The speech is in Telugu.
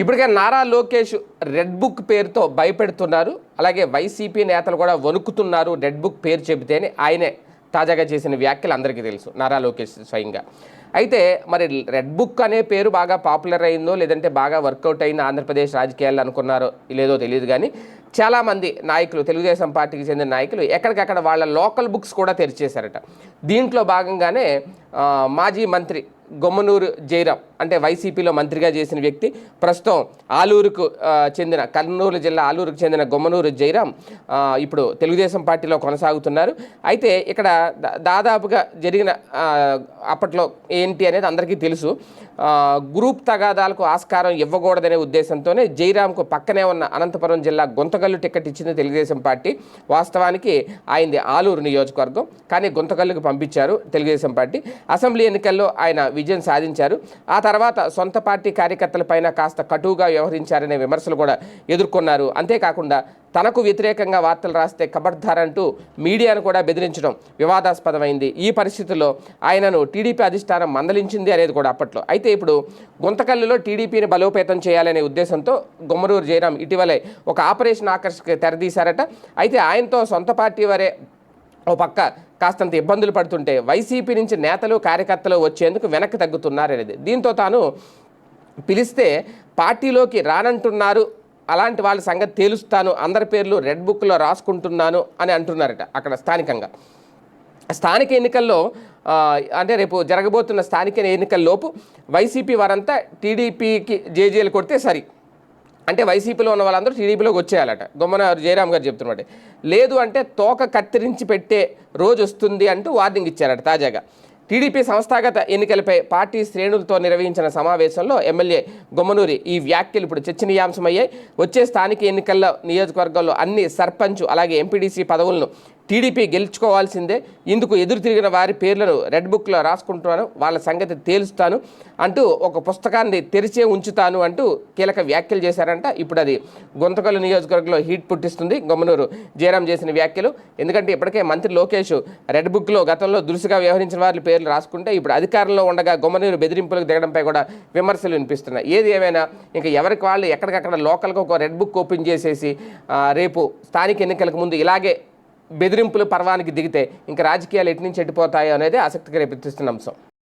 ఇప్పటికే నారా లోకేష్ రెడ్ బుక్ పేరుతో భయపెడుతున్నారు. అలాగే వైసీపీ నేతలు కూడా వణుకుతున్నారు రెడ్ బుక్ పేరు చెబితేనే ఆయనే తాజాగా చేసిన వ్యాఖ్యలు అందరికీ తెలుసు నారా లోకేష్ స్వయంగా. అయితే మరి రెడ్ బుక్ అనే పేరు బాగా పాపులర్ అయిందో లేదంటే బాగా వర్కౌట్ అయిందో ఆంధ్రప్రదేశ్ రాజకీయాలు అనుకున్నారో లేదో తెలియదు కానీ చాలామంది నాయకులు తెలుగుదేశం పార్టీకి చెందిన నాయకులు ఎక్కడికక్కడ వాళ్ళ లోకల్ బుక్స్ కూడా తెరిచేశారట. దీంట్లో భాగంగానే మాజీ మంత్రి గొమ్మనూరు జయరాం అంటే వైసీపీలో మంత్రిగా చేసిన వ్యక్తి ప్రస్తుతం ఆలూరుకు చెందిన కర్నూలు జిల్లా ఆలూరుకు చెందిన గొమ్మనూరు జయరాం ఇప్పుడు తెలుగుదేశం పార్టీలో కొనసాగుతున్నారు. అయితే ఇక్కడ దా- దాదాపుగా జరిగిన అప్పట్లో ఏంటి అనేది అందరికీ తెలుసు. గ్రూప్ తగాదాలకు ఆస్కారం ఇవ్వకూడదనే ఉద్దేశంతోనే జయరాంకు పక్కనే ఉన్న అనంతపురం జిల్లా గుంతకల్లు టికెట్ ఇచ్చింది తెలుగుదేశం పార్టీ. వాస్తవానికి ఆయనది ఆలూరు నియోజకవర్గం కానీ గుంతకల్లుకు పంపించారు తెలుగుదేశం పార్టీ. అసెంబ్లీ ఎన్నికల్లో ఆయన విజయం సాధించారు. ఆ తర్వాత సొంత పార్టీ కార్యకర్తలపైన కాస్త కటువుగా వ్యవహరించారనే విమర్శలు కూడా ఎదుర్కొన్నారు. అంతేకాకుండా తనకు వ్యతిరేకంగా వార్తలు రాస్తే కబడ్దారంటూ మీడియాను కూడా బెదిరించడం వివాదాస్పదమైంది. ఈ పరిస్థితుల్లో ఆయనను టీడీపీ అధిష్టానం మందలించింది అనేది కూడా అప్పట్లో. అయితే ఇప్పుడు గుంతకల్లులో టీడీపీని బలోపేతం చేయాలనే ఉద్దేశంతో గుమ్మరూరు జయరాం ఇటీవలే ఒక ఆపరేషన్ ఆకర్షక తెరదీశారట. అయితే ఆయనతో సొంత పార్టీ వారే ఓ పక్క కాస్తంత ఇబ్బందులు పడుతుంటే వైసీపీ నుంచి నేతలు కార్యకర్తలు వచ్చేందుకు వెనక్కి తగ్గుతున్నారనేది దీంతో తాను పిలిస్తే పార్టీలోకి రానంటున్నారు. అలాంటి వాళ్ళ సంగతి తేలుస్తాను. అందరి పేర్లు రెడ్ బుక్లో రాసుకుంటున్నాను అని అంటున్నారట అక్కడ స్థానికంగా. స్థానిక ఎన్నికల్లో అంటే రేపు జరగబోతున్న స్థానిక ఎన్నికల్లోపు వైసీపీ వారంతా టీడీపీకి జేజేలు కొడితే సరి. అంటే వైసీపీలో ఉన్న వాళ్ళందరూ టీడీపీలోకి వచ్చేయాలట. గొమ్మన జయరామ్ గారు చెప్తున్నమాట. లేదు అంటే తోక కత్తిరించి పెట్టే రోజు వస్తుంది అంటూ వార్నింగ్ ఇచ్చారట తాజాగా. టీడీపీ సంస్థాగత ఎన్నికలపై పార్టీ శ్రేణులతో నిర్వహించిన సమావేశంలో ఎమ్మెల్యే గొమ్మనూరి ఈ వ్యాఖ్యలు ఇప్పుడు చర్చనీయాంశమయ్యాయి. వచ్చే స్థానిక ఎన్నికల్లో నియోజకవర్గంలో అన్ని సర్పంచ్ అలాగే ఎంపీడీసీ పదవులను టీడీపీ గెలుచుకోవాల్సిందే. ఇందుకు ఎదురు తిరిగిన వారి పేర్లను రెడ్ బుక్లో రాసుకుంటున్నాను. వాళ్ళ సంగతి తేలుస్తాను అంటూ ఒక పుస్తకాన్ని తెరిచే ఉంచుతాను అంటూ కీలక వ్యాఖ్యలు చేశారంట. ఇప్పుడు అది గుంతకల్లు నియోజకవర్గంలో హీట్ పుట్టిస్తుంది. గొమ్మనూరు జయరాం చేసిన వ్యాఖ్యలు. ఎందుకంటే ఇప్పటికే మంత్రి లోకేష్ రెడ్ బుక్లో గతంలో దురుసుగా వ్యవహరించిన వారి పేర్లు రాసుకుంటే ఇప్పుడు అధికారంలో ఉండగా గొమ్మనూరు బెదిరింపులకు దిగడంపై కూడా విమర్శలు వినిపిస్తున్నాయి. ఏది ఏమైనా ఇంకా ఎవరికి వాళ్ళు ఎక్కడికక్కడ లోకల్గా ఒక రెడ్ బుక్ ఓపెన్ చేసేసి రేపు స్థానిక ఎన్నికలకు ముందు ఇలాగే బెదిరింపులు పర్వానికి దిగితే ఇంకా రాజకీయాలు ఎటు నుంచి ఎట్టిపోతాయో అనేది ఆసక్తిగా రేపెత్తిస్తున్న అంశం.